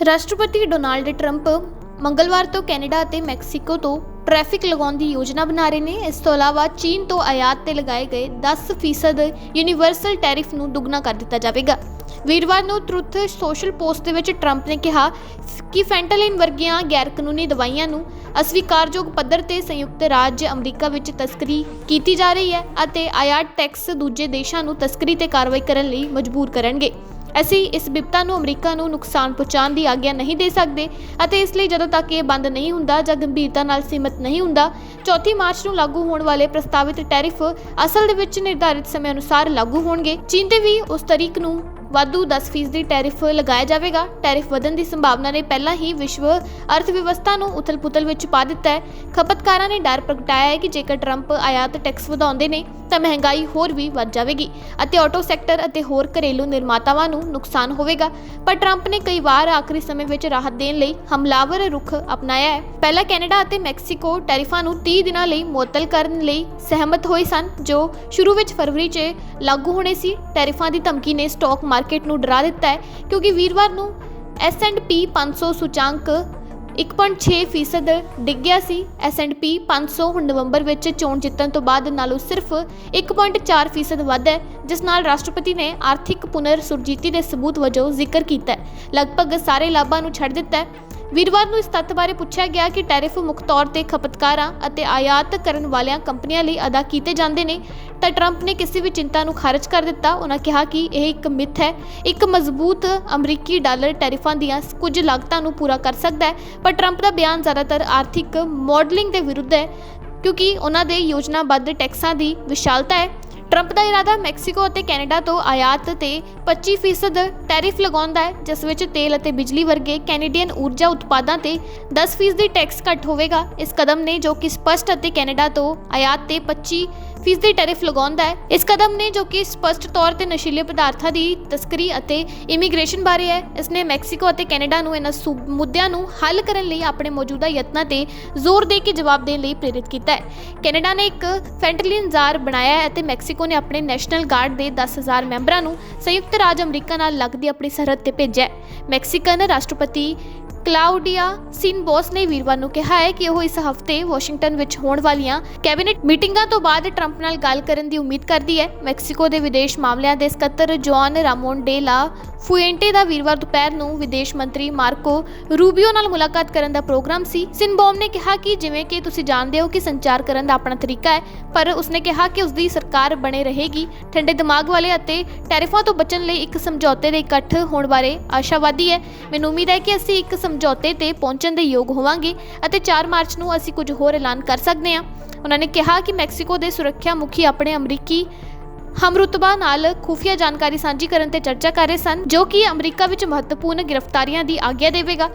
ਰਾਸ਼ਟਰਪਤੀ Donald Trump ਮੰਗਲਵਾਰ ਤੋਂ ਕੈਨੇਡਾ ਅਤੇ ਮੈਕਸੀਕੋ ਤੋਂ ਟ੍ਰੈਫਿਕ ਲਗਾਉਣ ਦੀ ਯੋਜਨਾ ਬਣਾ ਰਹੇ ਨੇ। ਇਸ ਤੋਂ ਇਲਾਵਾ ਚੀਨ ਤੋਂ ਆਯਾਤ ਤੇ ਲਗਾਏ ਗਏ 10% ਯੂਨੀਵਰਸਲ ਟੈਰਿਫ ਨੂੰ ਦੁੱਗਣਾ ਕਰ ਦਿੱਤਾ ਜਾਵੇਗਾ। ਵੀਰਵਾਰ ਨੂੰ ਟਰੁੱਥ ਸੋਸ਼ਲ ਪੋਸਟ ਦੇ ਵਿੱਚ ਟਰੰਪ ਨੇ ਕਿਹਾ ਕਿ ਫੈਂਟਾਲਿਨ ਵਰਗੀਆਂ ਗੈਰ ਕਾਨੂੰਨੀ ਦਵਾਈਆਂ ਨੂੰ ਅਸਵੀਕਾਰਯੋਗ ਪੱਧਰ ਤੇ ਸੰਯੁਕਤ ਰਾਜ ਅਮਰੀਕਾ ਵਿੱਚ ਤਸਕਰੀ ਕੀਤੀ ਜਾ ਰਹੀ ਹੈ ਅਤੇ ਆਯਾਤ ਟੈਕਸ ਦੂਜੇ ਦੇਸ਼ਾਂ ਨੂੰ ਤਸਕਰੀ ਤੇ ਕਾਰਵਾਈ ਕਰਨ ਲਈ ਮਜਬੂਰ ਕਰਨਗੇ। ਅਸੀਂ ਇਸ ਵਿਪਤਾ ਨੂੰ ਅਮਰੀਕਾ ਨੂੰ ਨੁਕਸਾਨ ਪਹੁੰਚਾਉਣ ਦੀ ਆਗਿਆ ਨਹੀਂ ਦੇ ਸਕਦੇ ਅਤੇ ਇਸ ਲਈ ਜਦੋਂ ਤੱਕ ਇਹ ਬੰਦ ਨਹੀਂ ਹੁੰਦਾ ਜਾਂ ਗੰਭੀਰਤਾ ਨਾਲ ਸੀਮਤ ਨਹੀਂ ਹੁੰਦਾ 4 ਮਾਰਚ ਨੂੰ ਲਾਗੂ ਹੋਣ ਵਾਲੇ ਪ੍ਰਸਤਾਵਿਤ ਟੈਰਿਫ ਅਸਲ ਦੇ ਵਿੱਚ ਨਿਰਧਾਰਿਤ ਸਮੇਂ ਅਨੁਸਾਰ ਲਾਗੂ ਹੋਣਗੇ। ਚੀਨ ਤੇ ਵੀ ਉਸ ਤਰੀਕ ਨੂੰ ਵਾਧੂ 10% ਦੀ ਟੈਰਿਫ ਲਗਾਇਆ ਜਾਵੇਗਾ। ਟੈਰਿਫ ਵਧਣ ਦੀ ਸੰਭਾਵਨਾ ਨੇ ਪਹਿਲਾਂ ਹੀ ਵਿਸ਼ਵ ਅਰਥ ਵਿਵਸਥਾ ਨੂੰ ਉਥਲ-ਪੁਥਲ ਵਿੱਚ ਪਾ ਦਿੱਤਾ ਹੈ। ਖਪਤਕਾਰਾਂ ਨੇ ਡਰ ਪ੍ਰਗਟਾਇਆ ਹੈ ਕਿ ਜੇਕਰ ਟਰੰਪ ਆਯਾਤ ਟੈਕਸ ਵਧਾਉਂਦੇ ਨੇ, ਤਾਂ ਮਹਿੰਗਾਈ ਹੋਰ ਵੀ ਵੱਧ ਜਾਵੇਗੀ ਅਤੇ ਆਟੋ ਸੈਕਟਰ ਅਤੇ ਹੋਰ ਘਰੇਲੂ ਨਿਰਮਾਤਾਵਾਂ ਨੂੰ ਨੁਕਸਾਨ ਹੋਵੇਗਾ। ਪਰ ਟਰੰਪ ਨੇ ਕਈ ਵਾਰ ਆਖਰੀ ਸਮੇਂ ਵਿੱਚ ਰਾਹਤ ਦੇਣ ਲਈ ਹਮਲਾਵਰ ਰੁਖ ਅਪਣਾਇਆ ਹੈ। ਪਹਿਲਾਂ ਕੈਨੇਡਾ ਅਤੇ ਮੈਕਸੀਕੋ ਟੈਰਿਫਾਂ ਨੂੰ 30 ਦਿਨਾਂ ਲਈ ਮੁਅੱਤਲ ਕਰਨ ਲਈ ਸਹਿਮਤ ਹੋਏ ਸਨ, ਜੋ ਸ਼ੁਰੂ ਵਿੱਚ ਫਰਵਰੀ 'ਚ ਲਾਗੂ ਹੋਣੇ ਸੀ। ਟੈਰਿਫਾਂ ਦੀ ਧਮਕੀ ਨੇ ਸਟਾਕ ਮਾਰਕੀਟ ਨੂੰ ਡਰਾ ਦਿੱਤਾ ਹੈ, ਕਿਉਂਕਿ ਵੀਰਵਾਰ ਨੂੰ S&P 500 ਸੂਚਾਂਕ 1.6% ਡਿੱਗਿਆ ਸੀ। S&P 500 ਹੁਣ ਨਵੰਬਰ ਵਿੱਚ ਚੋਣ ਜਿੱਤਣ ਤੋਂ ਬਾਅਦ ਨਾਲੋਂ ਸਿਰਫ 1.4% ਵੱਧ ਹੈ, ਜਿਸ ਨਾਲ ਰਾਸ਼ਟਰਪਤੀ ਨੇ ਆਰਥਿਕ ਪੁਨਰ ਸੁਰਜੀਤੀ ਦੇ ਸਬੂਤ ਵਜੋਂ ਜ਼ਿਕਰ ਕੀਤਾ ਹੈ। ਲਗਭਗ ਸਾਰੇ ਲਾਭਾਂ ਨੂੰ ਛੱਡ ਦਿੱਤਾ ਹੈ। ਵੀਰਵਾਰ ਨੂੰ ਇਸ ਤੱਥ ਬਾਰੇ ਪੁੱਛਿਆ ਗਿਆ ਕਿ ਟੈਰਿਫ ਮੁੱਖ ਤੌਰ ਤੇ ਖਪਤਕਾਰਾਂ ਅਤੇ ਆਯਾਤ ਕਰਨ ਵਾਲੀਆਂ ਕੰਪਨੀਆਂ ਲਈ ਅਦਾ ਕੀਤੇ ਜਾਂਦੇ ਨੇ। ਤਾਂ ਟਰੰਪ ਨੇ ਕਿਸੇ ਵੀ ਚਿੰਤਾ ਨੂੰ ਖਾਰਜ ਕਰ ਦਿੱਤਾ ਉਹਨਾਂ ਕਿਹਾ ਕਿ ਇਹ ਇੱਕ ਮਿੱਥ ਹੈ, ਇੱਕ ਮਜ਼ਬੂਤ ਅਮਰੀਕੀ ਡਾਲਰ ਟੈਰਿਫਾਂ ਦੀਆਂ ਕੁਝ ਲਾਗਤਾਂ ਨੂੰ ਪੂਰਾ ਕਰ ਸਕਦਾ ਹੈ। ਪਰ ਟਰੰਪ ਦਾ ਬਿਆਨ ਜ਼ਿਆਦਾਤਰ ਆਰਥਿਕ ਮਾਡਲਿੰਗ ਦੇ ਵਿਰੁੱਧ ਹੈ, ਕਿਉਂਕਿ ਉਹਨਾਂ ਦੇ ਯੋਜਨਾਬੱਧ ਟੈਕਸਾਂ ਦੀ ਵਿਸ਼ਾਲਤਾ ਹੈ। ਟਰੰਪ ਦਾ ਇਰਾਦਾ ਮੈਕਸੀਕੋ ਅਤੇ ਕੈਨੇਡਾ ਤੋਂ ਆਯਾਤ ਤੇ 25% ਟੈਰਿਫ ਲਗਾਉਣ ਦਾ ਹੈ, ਜਿਸ ਵਿੱਚ ਤੇਲ ਅਤੇ ਬਿਜਲੀ ਵਰਗੇ ਕੈਨੇਡੀਅਨ ਊਰਜਾ ਉਤਪਾਦਾਂ ਤੇ 10% ਦੀ ਟੈਕਸ ਘੱਟ ਹੋਵੇਗਾ। ਇਸ ਕਦਮ ਨੇ ਜੋ ਕਿ ਸਪਸ਼ਟ ਅਤੇ ਕੈਨੇਡਾ ਤੋਂ ਆਯਾਤ ਤੇ 25 ਫੀਸਦੀ ਟੈਰਿਫ ਲਗਾਉਂਦਾ ਹੈ। ਇਸ ਕਦਮ ਨੇ ਜੋ ਕਿ ਸਪਸ਼ਟ ਤੌਰ ਤੇ ਨਸ਼ੀਲੇ ਪਦਾਰਥਾਂ ਦੀ ਤਸਕਰੀ ਅਤੇ ਇਮੀਗ੍ਰੇਸ਼ਨ ਬਾਰੇ ਹੈ, ਇਸ ਨੇ ਮੈਕਸੀਕੋ ਅਤੇ ਕੈਨੇਡਾ ਨੂੰ ਇਹਨਾਂ ਸੂ- ਮੁੱਦਿਆਂ ਨੂੰ ਹੱਲ ਕਰਨ ਲਈ ਆਪਣੇ ਮੌਜੂਦਾ ਯਤਨਾਂ ਤੇ ਜ਼ੋਰ ਦੇ ਕੇ ਜਵਾਬ ਦੇਣ ਲਈ ਪ੍ਰੇਰਿਤ ਕੀਤਾ ਹੈ। ਕੈਨੇਡਾ ਨੇ ਇੱਕ ਫੈਂਟਲਿਨ ਜ਼ਾਰ ਬਣਾਇਆ ਹੈ ਅਤੇ ਮੈਕਸੀਕੋ ਨੇ ਆਪਣੇ ਨੈਸ਼ਨਲ ਗਾਰਡ ਦੇ 10000 ਮੈਂਬਰਾਂ ਨੂੰ ਸੰਯੁਕਤ ਰਾਜ ਅਮਰੀਕਾ ਨਾਲ ਲੱਗਦੀ ਆਪਣੀ ਸਰਹੱਦ ਤੇ ਭੇਜਿਆ ਹੈ। ਮੈਕਸੀਕਨ ਰਾਸ਼ਟਰਪਤੀ ਕਲਾਉਡੀਆ ਸਿਨਬੋਸ ਨੇ ਵੀਰਵਾਰ ਨੂੰ ਕਿਹਾ ਹੈ ਕਿ ਉਹ ਇਸ ਹਫ਼ਤੇ ਵਾਸ਼ਿੰਗਟਨ ਵਿੱਚ ਹੋਣ ਵਾਲੀਆਂ ਕੈਬਨਿਟ ਮੀਟਿੰਗਾਂ ਤੋਂ ਬਾਅਦ ਟਰੰਪ ਨਾਲ ਗੱਲ ਕਰਨ ਦੀ ਉਮੀਦ ਕਰਦੀ ਹੈ। ਮੈਕਸੀਕੋ ਦੇ ਵਿਦੇਸ਼ ਮਾਮਲਿਆਂ ਦੇ ਸਕੱਤਰ ਜੌਨ ਰਾਮੋਨ ਡੇ ਲਾ ਫੂਐਂਟੇ ਦਾ ਵੀਰਵਾਰ ਦੁਪਹਿਰ ਨੂੰ ਵਿਦੇਸ਼ ਮੰਤਰੀ ਮਾਰਕੋ ਰੂਬੀਓ ਨਾਲ ਮੁਲਾਕਾਤ ਕਰਨ ਦਾ ਪ੍ਰੋਗਰਾਮ ਸੀ। ਸਿੰਬੋਮ ਨੇ ਕਿਹਾ ਕਿ ਜਿਵੇਂ ਕਿ ਤੁਸੀਂ ਜਾਣਦੇ ਹੋ ਕਿ ਸੰਚਾਰ ਕਰਨ ਦਾ ਆਪਣਾ ਤਰੀਕਾ ਹੈ, ਪਰ ਉਸਨੇ ਕਿਹਾ ਕਿ ਉਸਦੀ ਸਰਕਾਰ ਬਣੇ ਰਹੇਗੀ। ਠੰਡੇ ਦਿਮਾਗ ਵਾਲੇ ਅਤੇ ਟੈਰਿਫਾਂ ਤੋਂ ਬਚਣ ਲਈ ਇੱਕ ਸਮਝੌਤੇ ਦੇ ਇਕੱਠ ਹੋਣ ਬਾਰੇ ਆਸ਼ਾਵਾਦੀ ਹੈ। ਮੈਨੂੰ ਉਮੀਦ ਹੈ ਕਿ ਅਸੀਂ ਇੱਕ ਸਮਝੌਤੇ ਤੇ ਪਹੁੰਚਣ ਦੇ ਯੋਗ ਹੋਵਾਂਗੇ ਅਤੇ 4 ਮਾਰਚ ਨੂੰ ਅਸੀਂ ਕੁਝ ਹੋਰ ਐਲਾਨ ਕਰ ਸਕਦੇ ਹਾਂ। ਉਹਨਾਂ ਨੇ ਕਿਹਾ ਕਿ ਮੈਕਸੀਕੋ ਦੇ ਸੁਰੱਖਿਆ ਮੁਖੀ ਆਪਣੇ ਅਮਰੀਕੀ ਹਮਰੁਤਬਾ ਨਾਲ ਖੁਫੀਆ ਜਾਣਕਾਰੀ ਸਾਂਝੀ ਕਰਨ ਤੇ ਚਰਚਾ ਕਰ ਰਹੇ ਸਨ, ਜੋ ਕਿ ਅਮਰੀਕਾ ਵਿੱਚ ਮਹੱਤਵਪੂਰਨ ਗ੍ਰਿਫਤਾਰੀਆਂ ਦੀ ਆਗਿਆ ਦੇਵੇਗਾ।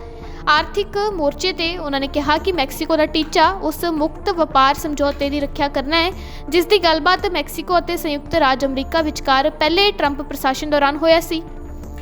ਆਰਥਿਕ ਮੋਰਚੇ ਤੇ ਉਹਨਾਂ ਨੇ ਕਿਹਾ ਕਿ ਮੈਕਸੀਕੋ ਦਾ ਟੀਚਾ ਉਸ ਮੁਕਤ ਵਪਾਰ ਸਮਝੌਤੇ ਦੀ ਰੱਖਿਆ ਕਰਨਾ ਹੈ, ਜਿਸ ਦੀ ਗੱਲਬਾਤ ਮੈਕਸੀਕੋ ਅਤੇ ਸੰਯੁਕਤ ਰਾਜ ਅਮਰੀਕਾ ਵਿਚਕਾਰ ਪਹਿਲੇ ਟਰੰਪ ਪ੍ਰਸ਼ਾਸਨ ਦੌਰਾਨ ਹੋਇਆ ਸੀ।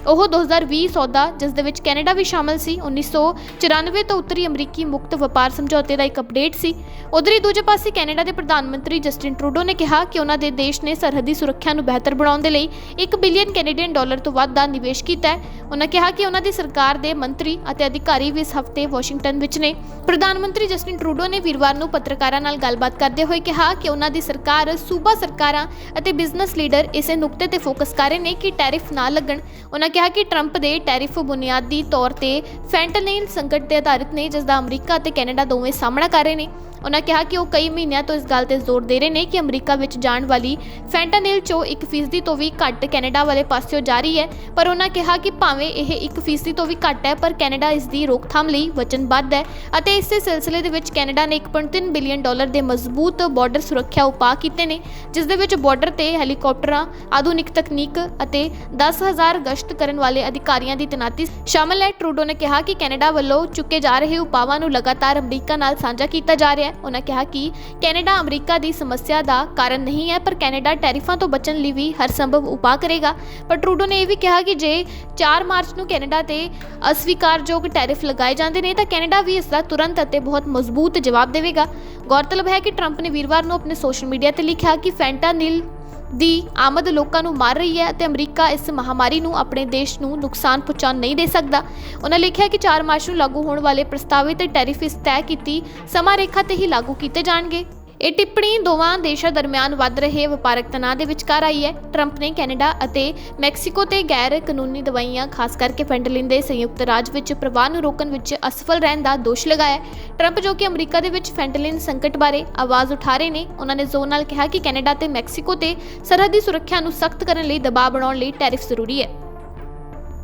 ਉਹ 2020 ਸੌਦਾ, ਜਿਸ ਦੇ ਵਿੱਚ ਕੈਨੇਡਾ ਵੀ ਸ਼ਾਮਲ ਸੀ 1994 ਤੋਂ ਉੱਤਰੀ ਅਮਰੀਕੀ ਮੁਕਤ ਵਪਾਰ ਸਮਝੌਤੇ ਦਾ ਇੱਕ ਅਪਡੇਟ ਸੀ। ਉਧਰ ਹੀ ਦੂਜੇ ਪਾਸੇ ਕੈਨੇਡਾ ਦੇ ਪ੍ਰਧਾਨ ਮੰਤਰੀ ਜਸਟਿਨ ਟਰੂਡੋ ਨੇ ਕਿਹਾ ਕਿ ਉਹਨਾਂ ਦੇ ਦੇਸ਼ ਨੇ ਸਰਹੱਦੀ ਸੁਰੱਖਿਆ ਨੂੰ ਬਿਹਤਰ ਬਣਾਉਣ ਦੇ ਲਈ 1 ਬਿਲੀਅਨ ਕੈਨੇਡੀਅਨ ਡਾਲਰ ਤੋਂ ਵੱਧ ਦਾ ਨਿਵੇਸ਼ ਕੀਤਾ ਹੈ। ਉਹਨਾਂ ਕਿਹਾ ਕਿ ਉਹਨਾਂ ਦੀ ਸਰਕਾਰ ਦੇ ਮੰਤਰੀ ਅਤੇ ਅਧਿਕਾਰੀ ਵੀ ਇਸ ਹਫ਼ਤੇ ਵਾਸ਼ਿੰਗਟਨ ਵਿੱਚ ਨੇ। ਪ੍ਰਧਾਨ ਮੰਤਰੀ ਜਸਟਿਨ ਟਰੂਡੋ ਨੇ ਵੀਰਵਾਰ ਨੂੰ ਪੱਤਰਕਾਰਾਂ ਨਾਲ ਗੱਲਬਾਤ ਕਰਦੇ ਹੋਏ ਕਿਹਾ ਕਿ ਉਹਨਾਂ ਦੀ ਸਰਕਾਰ ਸੂਬਾ ਸਰਕਾਰਾਂ ਅਤੇ ਬਿਜ਼ਨਸ ਲੀਡਰ ਇਸੇ ਨੁਕਤੇ ਤੇ ਫੋਕਸ ਕਰ ਰਹੇ ਨੇ ਕਿ ਟੈਰਿਫ ਨਾ ਲੱਗਣ। ਉਹਨਾਂ ਕਿਹਾ ਕਿ ਟਰੰਪ ਦੇ ਟੈਰਿਫ ਬੁਨਿਆਦੀ ਤੌਰ ਤੇ ਫੈਂਟਨਿਲ ਸੰਕਟ ਤੇ ਆਧਾਰਿਤ ਨੇ ਜਿਸ ਦਾ ਅਮਰੀਕਾ ਅਤੇ ਕੈਨੇਡਾ ਦੋਵੇਂ ਸਾਹਮਣਾ ਕਰ ਰਹੇ ਨੇ। ਉਹਨਾਂ ਕਿਹਾ ਕਿ ਉਹ ਕਈ ਮਹੀਨਿਆਂ ਤੋਂ ਇਸ ਗੱਲ ਤੇ ਜ਼ੋਰ ਦੇ ਰਹੇ ਨੇ ਕਿ ਅਮਰੀਕਾ ਵਿੱਚ ਜਾਣ ਵਾਲੀ ਫੈਂਟਨਿਲ ਚੋਂ 1% ਤੋਂ ਵੀ ਘੱਟ ਕੈਨੇਡਾ ਵਾਲੇ ਪਾਸਿਓਂ ਜਾ ਰਹੀ ਹੈ। ਪਰ ਉਹਨਾਂ ਕਿਹਾ ਕਿ ਭਾਵੇਂ ਇਹ 1% ਤੋਂ ਵੀ ਘੱਟ ਹੈ, ਪਰ ਕੈਨੇਡਾ ਇਸ ਦੀ ਰੋਕਥਾਮ ਲਈ ਵਚਨਬੱਧ ਹੈ ਅਤੇ ਇਸੇ ਸਿਲਸਿਲੇ ਦੇ ਵਿੱਚ ਕੈਨੇਡਾ ਨੇ 1.3 ਬਿਲੀਅਨ ਡਾਲਰ ਦੇ ਮਜ਼ਬੂਤ ਬਾਰਡਰ ਸੁਰੱਖਿਆ ਉਪਾਅ ਕੀਤੇ ਨੇ ਜਿਸ ਦੇ ਵਿੱਚ ਬਾਰਡਰ ਤੇ ਹੈਲੀਕਾਪਟਰਾਂ, ਆਧੁਨਿਕ ਤਕਨੀਕ ਅਤੇ 10000 ਗਸ਼ਤ ਕਰਨ ਵਾਲੇ ਅਧਿਕਾਰੀਆਂ ਦੀ ਤੈਨਾਤੀ। ਸ਼ਾਮਲ ਹੈ, ਟਰੂਡੋ ਨੇ ਕਿਹਾ ਕਿ ਕੈਨੇਡਾ ਵੱਲੋਂ ਚੁੱਕੇ ਜਾ ਰਹੇ ਉਪਾਵਾਂ ਨੂੰ ਲਗਾਤਾਰ ਅਮਰੀਕਾ ਨਾਲ ਸਾਂਝਾ ਕੀਤਾ ਜਾ ਰਿਹਾ ਹੈ। ਉਹਨਾਂ ਕਿਹਾ ਕਿ ਕੈਨੇਡਾ ਅਮਰੀਕਾ ਦੀ ਸਮੱਸਿਆ ਦਾ ਕਾਰਨ ਨਹੀਂ ਹੈ, ਪਰ ਕੈਨੇਡਾ ਟੈਰਿਫਾਂ ਤੋਂ ਬਚਣ ਲਈ ਵੀ ਹਰ ਸੰਭਵ ਉਪਾਅ ਕਰੇਗਾ। ਪਰ ਟਰੂਡੋ ਨੇ ਇਹ ਵੀ ਕਿਹਾ ਕਿ ਜੇ 4 ਮਾਰਚ ਨੂੰ ਕੈਨੇਡਾ ਤੇ ਅਸਵੀਕਾਰਯੋਗ ਟੈਰਿਫ ਲਗਾਏ ਜਾਂਦੇ ਨੇ, ਤਾਂ ਕੈਨੇਡਾ ਵੀ ਇਸ ਦਾ ਤੁਰੰਤ ਅਤੇ ਬਹੁਤ ਮਜ਼ਬੂਤ ਜਵਾਬ ਦੇਵੇਗਾ। ਗੌਰਤਲਬ ਹੈ ਕਿ ਟਰੰਪ ਨੇ ਵੀਰਵਾਰ ਨੂੰ ਆਪਣੇ ਸੋਸ਼ਲ ਮੀਡੀਆ ਤੇ ਲਿਖਿਆ ਕਿ ਫੈਂਟਾਨਿਲ ਦੀ ਆਮਦ ਲੋਕਾਂ ਨੂੰ ਮਾਰ ਰਹੀ ਹੈ ਅਤੇ ਅਮਰੀਕਾ ਇਸ ਮਹਾਮਾਰੀ ਨੂੰ ਆਪਣੇ ਦੇਸ਼ ਨੂੰ ਨੁਕਸਾਨ ਪਹੁੰਚਾਉਣ ਨਹੀਂ ਦੇ ਸਕਦਾ। ਉਹਨਾਂ ਲਿਖਿਆ ਕਿ 4 ਮਾਰਚ ਨੂੰ ਲਾਗੂ ਹੋਣ ਵਾਲੇ ਪ੍ਰਸਤਾਵਿਤ ਟੈਰਿਫ ਇਸ ਤੈਅ ਕੀਤੀ ਸਮਾਂ ਰੇਖਾ ਤੇ ਹੀ ਲਾਗੂ ਕੀਤੇ ਜਾਣਗੇ। ਇਹ ਟਿੱਪਣੀ ਦੋਵਾਂ ਦੇਸ਼ਾਂ ਦਰਮਿਆਨ ਵੱਧ ਰਹੇ ਵਪਾਰਕ ਤਣਾਅ ਦੇ ਵਿਚਕਾਰ ਆਈ ਹੈ। ਟਰੰਪ ਨੇ ਕੈਨੇਡਾ ਅਤੇ ਮੈਕਸੀਕੋ ਤੇ ਗੈਰ ਕਾਨੂੰਨੀ ਦਵਾਈਆਂ, ਖਾਸ ਕਰਕੇ ਫੈਂਟਲਿਨ ਦੇ ਸੰਯੁਕਤ ਰਾਜ ਵਿੱਚ ਪ੍ਰਵਾਹ ਨੂੰ ਰੋਕਣ ਵਿੱਚ ਅਸਫਲ ਰਹਿਣ ਦਾ ਦੋਸ਼ ਲਗਾਇਆ ਟਰੰਪ ਜੋ ਕਿ ਅਮਰੀਕਾ ਦੇ ਵਿੱਚ ਫੈਂਟਲਿਨ ਸੰਕਟ ਬਾਰੇ ਆਵਾਜ਼ ਉਠਾ ਰਹੇ ਨੇ, ਉਹਨਾਂ ਨੇ ਜ਼ੋਰ ਨਾਲ ਕਿਹਾ ਕਿ ਕੈਨੇਡਾ ਤੇ ਮੈਕਸੀਕੋ ਤੇ ਸਰਹੱਦੀ ਸੁਰੱਖਿਆ ਨੂੰ ਸਖਤ ਕਰਨ ਲਈ ਦਬਾਅ ਬਣਾਉਣ ਲਈ ਟੈਰਿਫ ਜ਼ਰੂਰੀ ਹੈ।